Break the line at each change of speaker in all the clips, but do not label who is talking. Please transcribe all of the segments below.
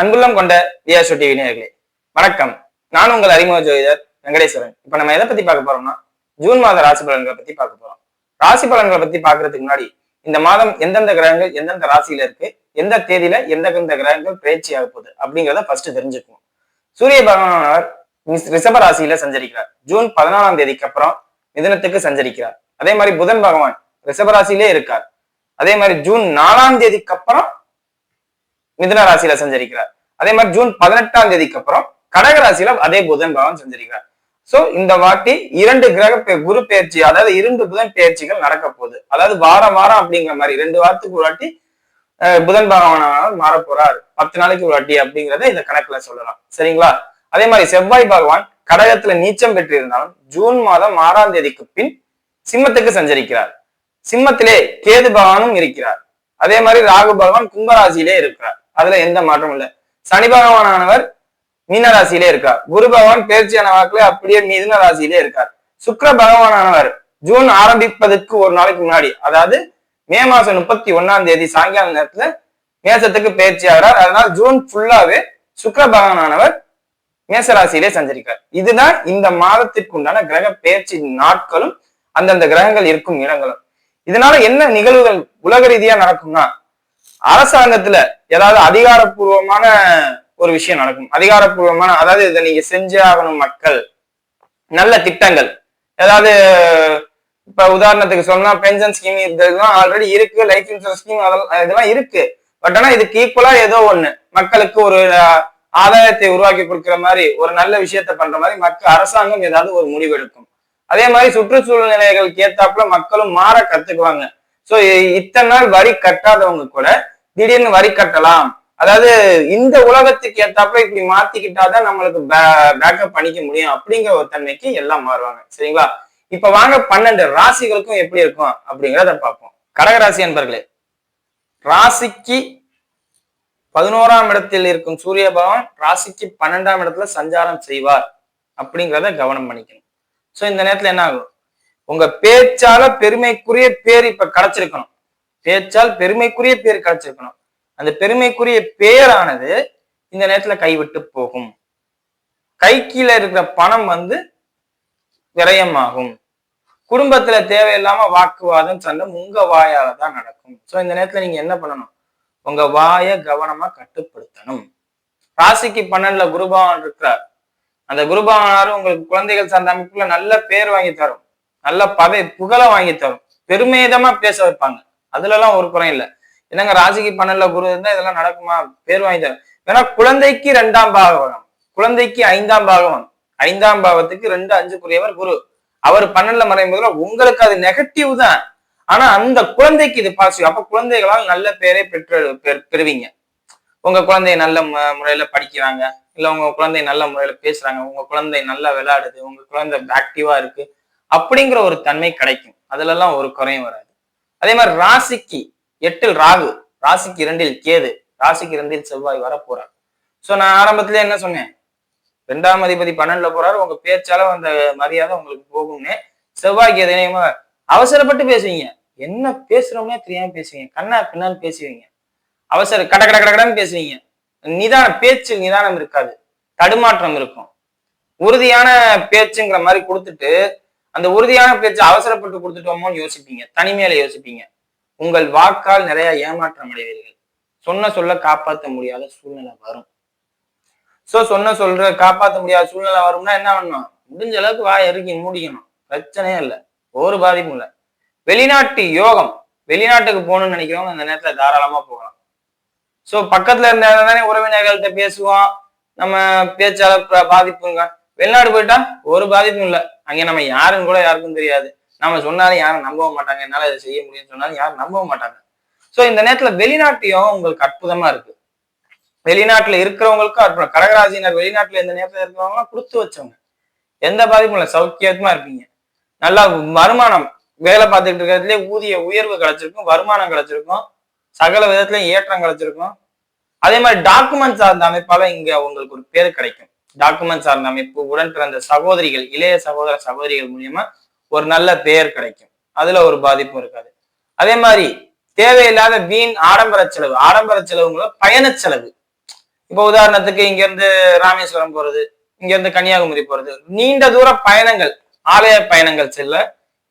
அன்புள்ளம் கொண்ட வியாசு டிவி நேர்களே வணக்கம். நான் உங்கள் அறிமுக ஜோதிடர் வெங்கடேஸ்வரன். இப்ப நம்ம எதை பத்தி பார்க்க போறோம்னா ஜூன் மாத ராசி பலன்களை பத்தி பார்க்க போறோம். ராசி பலன்களை பத்தி பாக்குறதுக்கு முன்னாடி இந்த மாதம் எந்தெந்த கிரகங்கள் எந்தெந்த ராசியில இருக்கு எந்த தேதியில எந்தெந்த கிரகங்கள் பயிற்சி ஆக போகுது அப்படிங்கிறத ஃபர்ஸ்ட் தெரிஞ்சுக்குவோம். சூரிய பகவானவர் ரிஷப ராசியில சஞ்சரிக்கிறார். ஜூன் பதினாலாம் தேதிக்கு அப்புறம் மிதனத்துக்கு சஞ்சரிக்கிறார். அதே மாதிரி புதன் பகவான் ரிஷப ராசியிலே இருக்கார். அதே மாதிரி ஜூன் நாலாம் தேதிக்கு அப்புறம் மிதுன ராசியில சஞ்சரிக்கிறார். அதே மாதிரி ஜூன் பதினெட்டாம் தேதிக்கு அப்புறம் கடக ராசியில அதே புதன் பகவான் சஞ்சரிக்கிறார். சோ இந்த வாட்டி இரண்டு கிரக குரு பயிற்சி அதாவது இரண்டு புதன் பெயர்ச்சிகள் நடக்க போகுது. அதாவது வாரம் வாரம் அப்படிங்கிற மாதிரி ரெண்டு வாரத்துக்கு ஒரு வாட்டி புதன் பகவான் மாற போறார் பத்து நாளைக்கு ஒரு வாட்டி அப்படிங்கிறத இந்த கணக்குல சொல்லலாம். சரிங்களா? அதே மாதிரி செவ்வாய் பகவான் கடகத்துல நீச்சம் பெற்றிருந்தாலும் ஜூன் மாதம் ஆறாம் தேதிக்கு பின் சிம்மத்துக்கு சஞ்சரிக்கிறார். சிம்மத்திலே கேது பகவானும் இருக்கிறார். அதே மாதிரி ராகு பகவான் கும்பராசியிலே இருக்கிறார். அதுல எந்த மாற்றமும் இல்லை. சனி பகவானவர் மீன ராசியிலே இருக்கார். குரு பகவான் பேர்ச்சியான வாக்குல அப்படியே மிதுன ராசியிலே இருக்கார். சுக்கர பகவானவர் ஜூன் ஆரம்பிப்பதற்கு ஒரு நாளைக்கு முன்னாடி அதாவது மே மாசம் முப்பத்தி ஒன்னாம் தேதி சாயங்கால நேரத்துல மேசத்துக்கு பயிற்சி ஆகிறார். அதனால் ஜூன் ஃபுல்லாவே சுக்கிர பகவானானவர் மேசராசியிலே சஞ்சரிக்கார் இதுதான் இந்த மாதத்திற்கு உண்டான கிரக பயிற்சி நாட்களும் அந்தந்த கிரகங்கள் இருக்கும் இடங்களும். இதனால என்ன நிகழ்வுகள் உலக ரீதியா நடக்கும்னா அரசாங்கத்துல ஏதாவது அதிகாரப்பூர்வமான ஒரு விஷயம் நடக்கும். அதிகாரப்பூர்வமான அதாவது இதை நீங்க செஞ்சே ஆகணும் மக்கள். நல்ல திட்டங்கள். ஏதாவது இப்ப உதாரணத்துக்கு சொன்னா பென்ஷன் ஸ்கீம் இதெல்லாம் ஆல்ரெடி இருக்கு லைஃப் இன்சூரன்ஸ் ஸ்கீம் அதெல்லாம் இதெல்லாம் இருக்கு. பட் ஆனா இதுக்கு ஈக்குவலா ஏதோ ஒண்ணு. மக்களுக்கு ஒரு ஆதாயத்தை உருவாக்கி கொடுக்கிற மாதிரி ஒரு நல்ல விஷயத்த பண்ற மாதிரி மக்கள் அரசாங்கம் ஏதாவது ஒரு முடிவு எடுக்கும் அதே மாதிரி சுற்றுச்சூழல் நிலைகளுக்கு ஏத்தாப்புல மக்களும் மாற கத்துக்குவாங்க. சோ இத்தனை நாள் வரி கட்டாதவங்க கூட திடீர்னு வரி கட்டலாம். அதாவது இந்த உலகத்துக்கு ஏத்தாப்புல இப்படி மாத்திக்கிட்டாதான் நம்மளுக்கு பேக்கப் பண்ணிக்க முடியும் அப்படிங்கிற ஒரு தன்மைக்கு எல்லாம் மாறுவாங்க. சரிங்களா? இப்ப வாங்க பன்னெண்டு ராசிகளுக்கும் எப்படி இருக்கும் அப்படிங்கிறத பார்ப்போம். கடகராசி என்பர்களே ராசிக்கு பதினோராம் இடத்தில் இருக்கும் சூரிய பகவான் ராசிக்கு பன்னெண்டாம் இடத்துல சஞ்சாரம் செய்வார் அப்படிங்கிறத கவனம் பண்ணிக்கணும். சோ இந்த நேரத்துல என்ன ஆகும்? உங்க பேச்சால பெருமைக்குரிய பேர் இப்ப கிடைச்சிருக்கணும். பேச்சால் பெருமைக்குரிய பேர் கிடைச்சிருக்கணும். அந்த பெருமைக்குரிய பேரானது இந்த நேரத்துல கைவிட்டு போகும். கை கீழே இருக்கிற பணம் வந்து விரயமாகும். குடும்பத்துல தேவையில்லாம வாக்குவாதம் சண்டை உங்க வாயால தான் நடக்கும். சோ இந்த நேரத்துல நீங்க என்ன பண்ணணும்? உங்க வாயை கவனமா கட்டுப்படுத்தணும். ராசிக்கு பன்னெண்டுல குருபவான் இருக்கிறார். அந்த குருபவானாரும் உங்களுக்கு குழந்தைகள் சார்ந்த அமைப்புல நல்ல பேர் வாங்கி தரும். நல்ல பவை புகழ வாங்கி தரும். பெருமிதமா பேச வைப்பாங்க. அதுல எல்லாம் ஒரு குறையும் இல்லை. என்னங்க ராசிக்கு பன்னெண்டுல குரு இருந்தா இதெல்லாம் நடக்குமா? பேர் வாங்கி தரும் ஏன்னா குழந்தைக்கு ரெண்டாம் பாகவகம் குழந்தைக்கு ஐந்தாம் பாகவம் ஐந்தாம் பாவத்துக்கு ரெண்டு அஞ்சுக்குரியவர் குரு. அவர் பன்னெண்டுல மறையும் போதுல உங்களுக்கு அது நெகட்டிவ் தான். ஆனா அந்த குழந்தைக்கு இது பாசிட்டிவ் அப்ப குழந்தைகளால் நல்ல பேரை பெற்று பெறுவீங்க. உங்க குழந்தை நல்ல முறையில படிக்கிறாங்க. இல்ல உங்க குழந்தை நல்ல முறையில பேசுறாங்க. உங்க குழந்தை நல்லா விளையாடுது. உங்க குழந்தை ஆக்டிவா இருக்கு. அப்படிங்கிற ஒரு தன்மை கிடைக்கும். அதுல எல்லாம் ஒரு குறையும் வராது. அதே மாதிரி ராசிக்கு எட்டில் ராகு ராசிக்கு இரண்டில் கேது ராசிக்கு இரண்டில் செவ்வாய் வர போறார் சோ நான் ஆரம்பத்துல என்ன சொன்னேன்? ரெண்டாம் அதிபதி பன்னெண்டுல போறாரு உங்க பேச்சால அந்த மரியாதை உங்களுக்கு போகும்னு. செவ்வாய்க்கு எதனையுமா அவசரப்பட்டு பேசுவீங்க. என்ன பேசுறோம்னே தெரியாம பேசுவீங்க. கண்ணா பின்னான்னு பேசுவீங்க. அவசர கட கட கட கடன்னு பேசுவீங்க. நிதான பேச்சு நிதானம் இருக்காது. தடுமாற்றம் இருக்கும். உறுதியான பேச்சுங்கிற மாதிரி கொடுத்துட்டு அந்த உறுதியான பேச்சு அவசரப்பட்டு கொடுத்துட்டோமோன்னு யோசிப்பீங்க. தனிமையில யோசிப்பீங்க. உங்கள் வாக்கால் நிறைய ஏமாற்றம் அடைவீர்கள். சொன்ன சொல்ல காப்பாற்ற முடியாத சூழ்நிலை வரும். சோ சொன்ன சொல்ற காப்பாற்ற முடியாத சூழ்நிலை வரும்னா என்ன பண்ணணும் முடிஞ்ச அளவுக்கு வாய் இறக்கி மூடிக்கணும். பிரச்சனையே இல்லை. ஒரு பாதிப்பும் இல்லை. வெளிநாட்டு யோகம். வெளிநாட்டுக்கு போகணும்னு நினைக்கிறவங்க அந்த நேரத்துல தாராளமா போகலாம். சோ பக்கத்துல இருந்த தானே உறவினர்கள்ட்ட பேசுவோம். நம்ம பேச்சாளர் பாதிப்புங்க. வெளிநாடு போயிட்டா ஒரு பாதிப்பும் இல்லை. அங்கே நம்ம யாருன்னு கூட யாருக்கும் தெரியாது. நம்ம சொன்னாலும் யாரும் நம்பவும் மாட்டாங்க. என்னால் இதை செய்ய முடியும்னு சொன்னாலும் யாரும் நம்பவும் மாட்டாங்க. ஸோ இந்த நேரத்துல வெளிநாட்டையும் உங்களுக்கு அற்புதமா இருக்கு. வெளிநாட்டுல இருக்கிறவங்களுக்கும் அற்புதம். கடகராசினர் வெளிநாட்டுல இந்த நேரத்தில் இருக்கிறவங்க கொடுத்து வச்சவங்க. எந்த பாதிப்பும் இல்லை. சௌக்கியமா இருப்பீங்க. நல்லா வருமானம். வேலை பார்த்துக்கிட்டு இருக்கிறதுலே ஊதிய உயர்வு கிடைச்சிருக்கும். வருமானம் கிடைச்சிருக்கும். சகல விதத்துலயும் ஏற்றம் கிடைச்சிருக்கும். அதே மாதிரி டாக்குமெண்ட் சார்ந்த அமைப்பால இங்க உங்களுக்கு ஒரு பேர் கிடைக்கும். டாக்குமெண்ட் சார்ந்த அமைப்பு உடன் பிறந்த சகோதரிகள் இளைய சகோதர சகோதரிகள் மூலியமா ஒரு நல்ல பெயர் கிடைக்கும். அதுல ஒரு பாதிப்பும் இருக்காது. அதே மாதிரி தேவையில்லாத வீண் ஆடம்பர செலவு ஆடம்பர செலவுங்கள பயண செலவு. இப்போ உதாரணத்துக்கு இங்க இருந்து ராமேஸ்வரம் போறது இங்க இருந்து கன்னியாகுமரி போறது நீண்ட தூர பயணங்கள் ஆலய பயணங்கள் செல்ல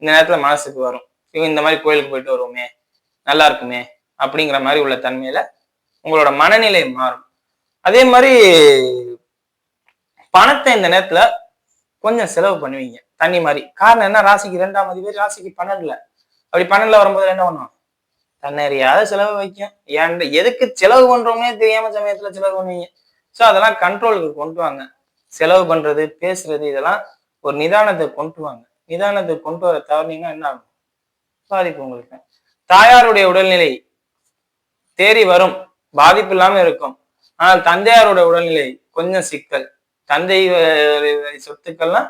இந்த நேரத்துல மனசுக்கு வரும். இவங்க இந்த மாதிரி கோயிலுக்கு போயிட்டு வருவோமே நல்லா இருக்குமே அப்படிங்கிற மாதிரி உள்ள தன்மையில உங்களோட மனநிலை மாறும். அதே மாதிரி பணத்தை இந்த நேரத்துல கொஞ்சம் செலவு பண்ணுவீங்க. தண்ணி மாதிரி. காரணம் என்ன? ராசிக்கு ரெண்டாம் அதிபர் ராசிக்கு பன்னெண்டுல. அப்படி பன்னெண்டுல வரும்போது என்ன பண்ணுவோம் தன்னறியாத செலவு வைக்கும். ஏன்? எதுக்கு செலவு பண்றோம்னே தெரியாம சமயத்துல செலவு பண்ணுவீங்க. ஸோ அதெல்லாம் கண்ட்ரோலுக்கு கொண்டு வாங்க. செலவு பண்றது பேசுறது இதெல்லாம் ஒரு நிதானத்தை கொண்டு வாங்க. நிதானத்தை கொண்டு வர தவறினீங்கன்னா என்ன ஆகும்? பாதிப்பு உங்களுக்கு. தாயாருடைய உடல்நிலை தேறி வரும். பாதிப்பு இல்லாம இருக்கும். ஆனால் தந்தையாரோட உடல்நிலை கொஞ்சம் சிக்கல். தந்தை சொத்துக்கள்லாம்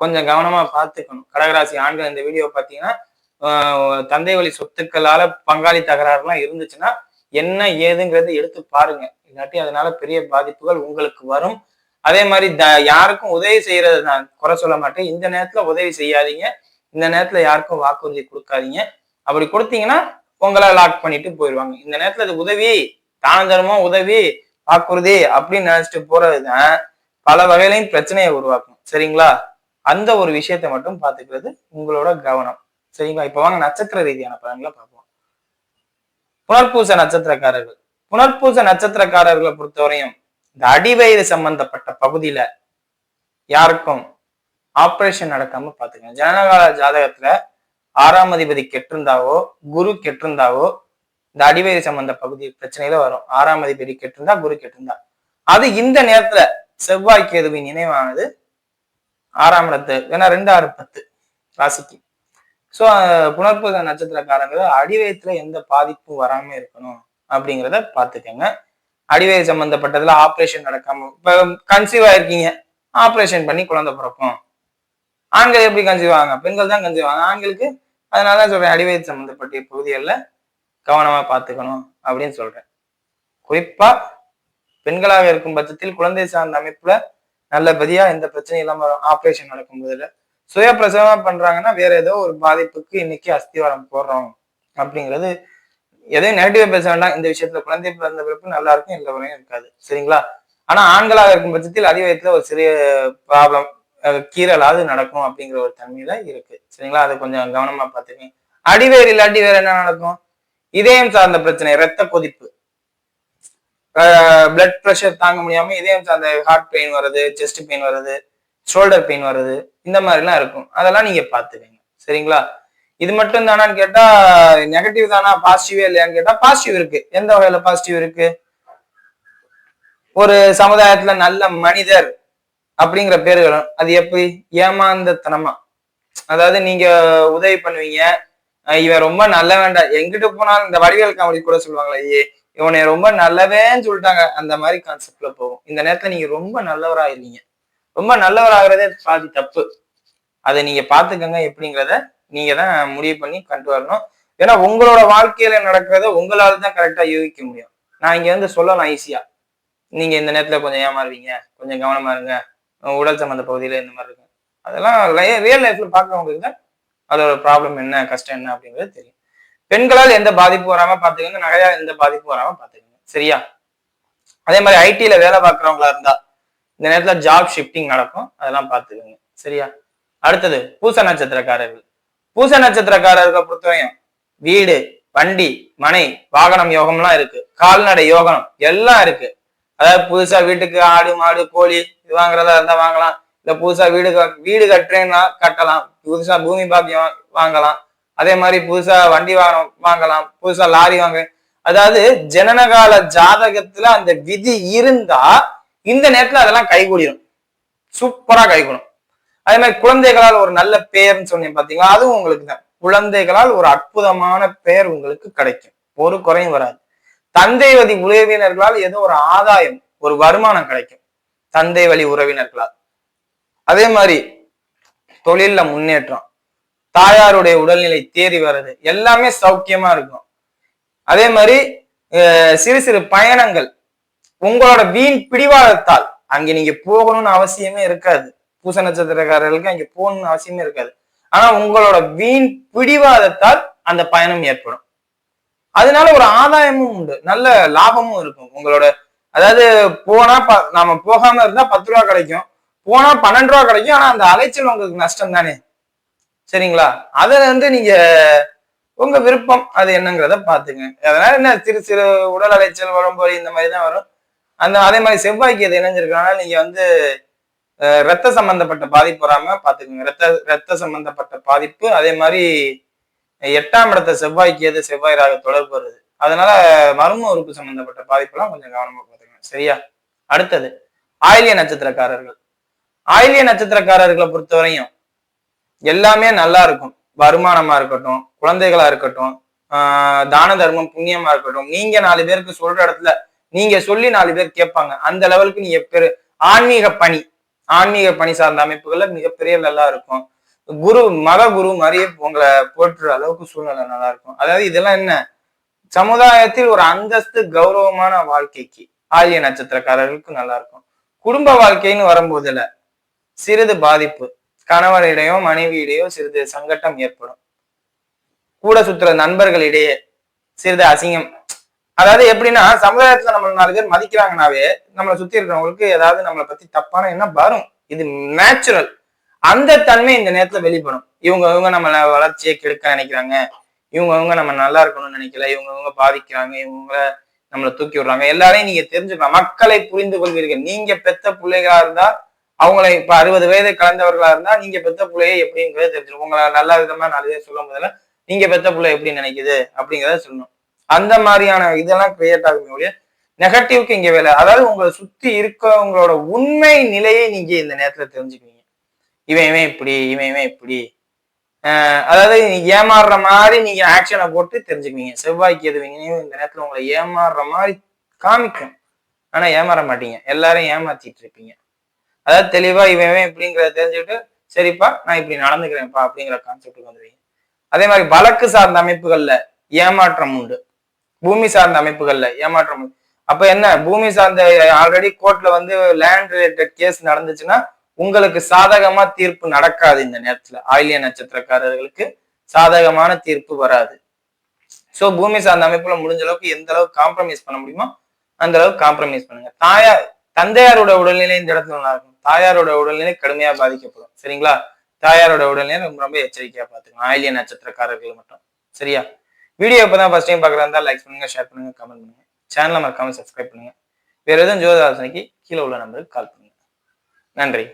கொஞ்சம் கவனமா பார்த்துக்கணும். கடகராசி ஆண்கள் இந்த வீடியோ பார்த்தீங்கன்னா தந்தை வழி சொத்துக்களால பங்காளி தகராறுலாம் இருந்துச்சுன்னா என்ன ஏதுங்கிறத எடுத்து பாருங்க. இல்லாட்டி அதனால பெரிய பாதிப்புகள் உங்களுக்கு வரும். அதே மாதிரி த யாருக்கும் உதவி செய்யறது நான் குறை சொல்ல மாட்டேன். இந்த நேரத்துல உதவி செய்யாதீங்க. இந்த நேரத்துல யாருக்கும் வாக்குறுதி கொடுக்காதீங்க. அப்படி கொடுத்தீங்கன்னா உங்களை லாக் பண்ணிட்டு போயிடுவாங்க இந்த நேரத்துல அது உதவி தான உதவி வாக்குறுதி அப்படின்னு நினைச்சிட்டு போறதுதான் பல வகையிலையும் பிரச்சனையை உருவாக்கும். சரிங்களா? அந்த ஒரு விஷயத்தை மட்டும் பாத்துக்கிறது உங்களோட கவனம். சரிங்களா? இப்ப வாங்க நட்சத்திர ரீதியான பலன்களை பார்ப்போம். புனர்பூச நட்சத்திரக்காரர்கள். புனர்பூச நட்சத்திரக்காரர்களை பொறுத்தவரையும் இந்த அடிவயிறு சம்பந்தப்பட்ட பகுதியில யாருக்கும் ஆபரேஷன் நடக்காம பாத்துக்கங்க ஜனகால ஜாதகத்துல ஆறாம் அதிபதி கெட்டிருந்தாவோ குரு கெட்டிருந்தாவோ இந்த அடிவயிறு சம்பந்த பகுதி பிரச்சனையில வரும். ஆறாம் அதிபதி கெட்டிருந்தா குரு கெட்டிருந்தா. அது இந்த நேரத்துல செவ்வாய் கேதுவின் இணைவானது ஆறாம் இடத்து ஏன்னா ரெண்டு ஆறு பத்து ராசிக்கு. ஸோ புனர்பூச நட்சத்திரக்காரங்க அடிவயத்துல எந்த பாதிப்பும் வராம இருக்கணும் அப்படிங்கிறத பார்த்துக்கங்க. அடிவய சம்பந்தப்பட்டதுல ஆப்ரேஷன் நடக்காம இப்போ கன்சீவ் ஆயிருக்கீங்க ஆப்ரேஷன் பண்ணி குழந்தை பிறக்கும். ஆண்கள் எப்படி கன்சீவ் பெண்கள் தான் கன்சீவ் ஆவாங்க. ஆண்களுக்கு அதனால தான் சொல்றேன் அடிவயிறு சம்பந்தப்பட்ட பகுதிகளில் கவனமா பார்த்துக்கணும் அப்படின்னு சொல்றேன். குறிப்பா பெண்களாக இருக்கும் பட்சத்தில் குழந்தை சார்ந்த அமைப்புல நல்லபடியா எந்த பிரச்சனையும் இல்லாம ஆப்ரேஷன் நடக்கும் போதுல. சுய பிரசவமா பண்றாங்கன்னா வேற ஏதோ ஒரு பாதிப்புக்கு இன்னைக்கு அஸ்திவாரம் போடுறோம் அப்படிங்கிறது. எதையும் நெகட்டிவா பேச வேண்டாம். இந்த விஷயத்துல குழந்தை பிறந்த பிறப்பு நல்லா இருக்கும் எந்த வரையும் இருக்காது. சரிங்களா? ஆனா ஆண்களாக இருக்கும் பட்சத்தில் அதிவயத்துல ஒரு சிறிய ப்ராப்ளம் கீரலாவது நடக்கும் அப்படிங்கிற ஒரு தன்மையில இருக்கு. சரிங்களா? அதை கொஞ்சம் கவனமா பார்த்துக்கங்க. அடிவேர் இல்லாட்டி வேற என்ன நடக்கும்? இதயம் சார்ந்த பிரச்சனை ரத்த கொதிப்பு. பிளட் ப்ரெஷர் தாங்க முடியாம இதயம் சார்ந்த ஹார்ட் பெயின் வருது செஸ்ட் பெயின் வருது ஷோல்டர் பெயின் வருது இந்த மாதிரிலாம் இருக்கும். அதெல்லாம் நீங்க பாத்துக்கங்க சரிங்களா? இது மட்டும் தானான்னு கேட்டா நெகட்டிவ் தானா? பாசிட்டிவே இல்லையான்னு கேட்டா பாசிட்டிவ் இருக்கு. எந்த வகையில பாசிட்டிவ் இருக்கு? ஒரு சமுதாயத்துல நல்ல மனிதர் அப்படிங்கிற பேர்களும் அது எப்படி? ஏமாந்தத்தனமா. அதாவது நீங்க உதவி பண்ணுவீங்க. இவன் ரொம்ப நல்ல வேண்டாம் எங்கிட்டு போனாலும் இந்த வடிவேல் காமெடி கூட சொல்லுவாங்களே இவனை ரொம்ப நல்லவேன்னு சொல்லிட்டாங்க. அந்த மாதிரி கான்செப்ட்ல போகும். இந்த நேரத்துல நீங்க ரொம்ப நல்லவராயிருவீங்க ரொம்ப நல்லவராகிறதே பாதி தப்பு. அதை நீங்க பாத்துக்கங்க எப்படிங்கிறத நீங்க தான் முடிவு பண்ணி கொண்டு வரணும். ஏன்னா உங்களோட வாழ்க்கையில நடக்கிறத உங்களால தான் கரெக்டா யூகிக்க முடியும். நான் இங்க வந்து சொல்லலாம் ஈஸியா நீங்க இந்த நேரத்துல கொஞ்சம் ஏமாறுவீங்க. கொஞ்சம் கவனமா இருங்க. உடல் சம்மந்த பகுதியில இந்த மாதிரி இருக்கு அதெல்லாம் ரியல் லைஃப்ல பாக்குறவங்களுக்கு தான் அதோட ப்ராப்ளம் என்ன கஷ்டம் என்ன அப்படிங்கிறது தெரியும். பெண்களால் எந்த பாதிப்பு வராம பாத்துக்கோங்க நகையால் எந்த பாதிப்பு வராம பாத்துக்கோங்க சரியா? அதே மாதிரி ஐடில வேலை பார்க்குறவங்களா இருந்தா இந்த நேரத்துல ஜாப் ஷிஃப்டிங் நடக்கும். அதெல்லாம் பாத்துக்கோங்க சரியா? அடுத்தது பூச நட்சத்திரக்காரர்கள். பூச நட்சத்திரக்காரர்களை பொறுத்தவரையும் வீடு வண்டி மனை வாகனம் யோகம்லாம் இருக்கு. கால்நடை யோகம் எல்லாம் இருக்கு. அதாவது புதுசா வீட்டுக்கு ஆடு மாடு கோழி இது வாங்குறதா இருந்தா வாங்கலாம். இல்ல புதுசா வீடு வீடு கட்டுறேன்னா கட்டலாம். புதுசா பூமி பாக்கியம் வாங்கலாம். அதே மாதிரி புதுசா வண்டி வாகனம் வாங்கலாம் புதுசா லாரி வாங்க. அதாவது ஜனனகால ஜாதகத்துல அந்த விதி இருந்தா இந்த நேரத்துல அதெல்லாம் கைகூடிடும் சூப்பரா கைகூடும். அதே மாதிரி குழந்தைகளால் ஒரு நல்ல பெயர்னு சொன்னீங்க பாத்தீங்களா? அதுவும் உங்களுக்கு தான். குழந்தைகளால் ஒரு அற்புதமான பெயர் உங்களுக்கு கிடைக்கும். ஒரு குறையும் வராது. தந்தை வழி உறவினர்களால் ஏதோ ஒரு ஆதாயம் ஒரு வருமானம் கிடைக்கும். தந்தை வழி உறவினர்களால். அதே மாதிரி தொழில்ல முன்னேற்றம். தாயாருடைய உடல்நிலை தேறி வர்றது எல்லாமே சௌக்கியமா இருக்கும். அதே மாதிரி சிறு சிறு பயணங்கள் உங்களோட வீண் பிடிவாதத்தால் அங்க நீங்க போகணும்னு அவசியமே இருக்காது. பூச நட்சத்திரக்காரர்களுக்கு அங்க போகணும்னு அவசியமே இருக்காது. ஆனா உங்களோட வீண் பிடிவாதத்தால் அந்த பயணம் ஏற்படும். அதனால ஒரு ஆதாயமும் உண்டு. நல்ல லாபமும் இருக்கும். உங்களோட அதாவது போனா ப- நாம போகாம இருந்தா பத்து ரூபா கிடைக்கும். போனா பன்னெண்டு ரூபா கிடைக்கும். ஆனா அந்த அலைச்சல் உங்களுக்கு நஷ்டம் தானே சரிங்களா? அதை வந்து நீங்க உங்க விருப்பம் அது என்னங்கிறத பாத்துங்க அதனால என்ன சிறு சிறு உடல் அலைச்சல் உடம்பு இந்த மாதிரி தான் வரும். அந்த அதே மாதிரி செவ்வாய்க்கு அது இணைஞ்சிருக்கனால நீங்க வந்து ரத்த சம்பந்தப்பட்ட பாதிப்பு வராம பாத்துக்கோங்க ரத்த ரத்த சம்பந்தப்பட்ட பாதிப்பு அதே மாதிரி எட்டாம் இடத்த செவ்வாய்க்கு எது செவ்வாய் ராக தொடர்பு வருது. அதனால மர்ம உறுப்பு சம்பந்தப்பட்ட பாதிப்பெல்லாம் கொஞ்சம் கவனமா பார்த்துக்கணும் சரியா? அடுத்தது ஆயிலிய நட்சத்திரக்காரர்கள். ஆயிலிய நட்சத்திரக்காரர்களை பொறுத்தவரையும் எல்லாமே நல்லா இருக்கும். வருமானமா இருக்கட்டும் குழந்தைகளா இருக்கட்டும் ஆஹ் தான தர்மம் புண்ணியமா இருக்கட்டும். நீங்க நாலு பேருக்கு சொல்ற இடத்துல நீங்க சொல்லி நாலு பேர் கேட்பாங்க. அந்த லெவலுக்கு நீங்க பெரு ஆன்மீக பணி ஆன்மீக பணி சார்ந்த அமைப்புகள்ல மிகப்பெரிய நல்லா இருக்கும். குரு மத குரு மாதிரியே உங்களை போற்றுற அளவுக்கு சூழ்நிலை நல்லா இருக்கும். அதாவது இதெல்லாம் என்ன? சமுதாயத்தில் ஒரு அந்தஸ்து கௌரவமான வாழ்க்கைக்கு ஆரிய நட்சத்திரக்காரர்களுக்கு நல்லா இருக்கும். குடும்ப வாழ்க்கைன்னு வரும்போதுல சிறிது பாதிப்பு கணவனிடையோ மனைவியிடையோ சிறிது சங்கட்டம் ஏற்படும். கூட சுத்துற நண்பர்களிடையே சிறிது அசிங்கம். அதாவது எப்படின்னா சமுதாயத்துல நம்ம நாலு பேர் மதிக்கிறாங்கனாவே நம்மளை சுத்தி இருக்கிறவங்களுக்கு ஏதாவது நம்மளை பத்தி தப்பான என்ன வரும். இது நேச்சுரல் அந்த தன்மை இந்த நேரத்துல வெளிப்படும். இவங்க இவங்க நம்மள வளர்ச்சியை கெடுக்க நினைக்கிறாங்க. இவங்க இவங்க நம்ம நல்லா இருக்கணும்னு நினைக்கல. இவங்க இவங்க பாதிக்கிறாங்க. இவங்கள நம்மளை தூக்கி விடுறாங்க. எல்லாரையும் நீங்க தெரிஞ்சுக்கலாம். மக்களை புரிந்து கொள்வீர்கள். நீங்க பெத்த பிள்ளைகளா இருந்தா அவங்களை இப்ப அறுபது வயதை கலந்தவர்களா இருந்தா நீங்க பெத்த பிள்ளையை எப்படிங்கிறத தெரிஞ்சிடும் உங்களை நல்ல விதமா நாலு பேர் சொல்லும் போதுல நீங்க பெத்த பிள்ளை எப்படி நினைக்குது அப்படிங்கிறத சொல்லணும். அந்த மாதிரியான இதெல்லாம் கிரியேட் ஆகுமே ஒழிய நெகட்டிவ்க்கு இங்க வேலை. அதாவது உங்களை சுத்தி இருக்கவங்களோட உண்மை நிலையை நீங்க இந்த நேரத்துல தெரிஞ்சுக்குவீங்க. இவன் இவன் இப்படி இவன் இவன் இப்படி. அதாவது நீங்க ஏமாறுற மாதிரி நீங்க ஆக்ஷனை போட்டு தெரிஞ்சுக்குவீங்க. செவ்வாய்க்கு எதுவீங்கன்னு இந்த நேரத்துல உங்களை ஏமாறுற மாதிரி காமிக்கும். ஆனா ஏமாற மாட்டீங்க. எல்லாரும் ஏமாத்திட்டு இருப்பீங்க. அதாவது தெளிவா இவன் இப்படிங்கிறத தெரிஞ்சுக்கிட்டு சரிப்பா நான் இப்படி நடந்துக்கிறேன்ப்பா அப்படிங்கிற கான்செப்டுக்கு வந்துடுவீங்க. அதே மாதிரி வழக்கு சார்ந்த அமைப்புகள்ல ஏமாற்றம் உண்டு. பூமி சார்ந்த அமைப்புகள்ல ஏமாற்றம் உண்டு. அப்ப என்ன? பூமி சார்ந்த ஆல்ரெடி கோர்ட்ல வந்து லேண்ட் ரிலேட்டட் கேஸ் நடந்துச்சுன்னா உங்களுக்கு சாதகமா தீர்ப்பு நடக்காது இந்த நேரத்துல. ஆயிலிய நட்சத்திரக்காரர்களுக்கு சாதகமான தீர்ப்பு வராது. சோ பூமி சார்ந்த அமைப்புல முடிஞ்ச அளவுக்கு எந்த அளவுக்கு காம்ப்ரமைஸ் பண்ண முடியுமோ அந்த அளவுக்கு காம்ப்ரமைஸ் பண்ணுங்க. தாயார் தந்தையாரோட உடல்நிலை இந்த இடத்துல நல்லா இருக்கும் தாயாரோட உடல்நிலை கடுமையா பாதிக்கப்படும். சரிங்களா? தாயாரோட உடல்நிலை ரொம்ப ரொம்ப எச்சரிக்கையா பாத்துக்கணும் ஆயிலிய நட்சத்திரக்காரர்கள் மட்டும். சரியா? வீடியோ இப்பதான் ஃபர்ஸ்ட் டைம் பாக்குறதா இருந்தா லைக் பண்ணுங்க ஷேர் பண்ணுங்க கமெண்ட் பண்ணுங்க. சேனலை மறக்காம சப்ஸ்கிரைப் பண்ணுங்க. வேற எதுவும் ஜோதிட ஆலோசனைக்கு கீழே உள்ள நம்பருக்கு கால் பண்ணுங்க. நன்றி.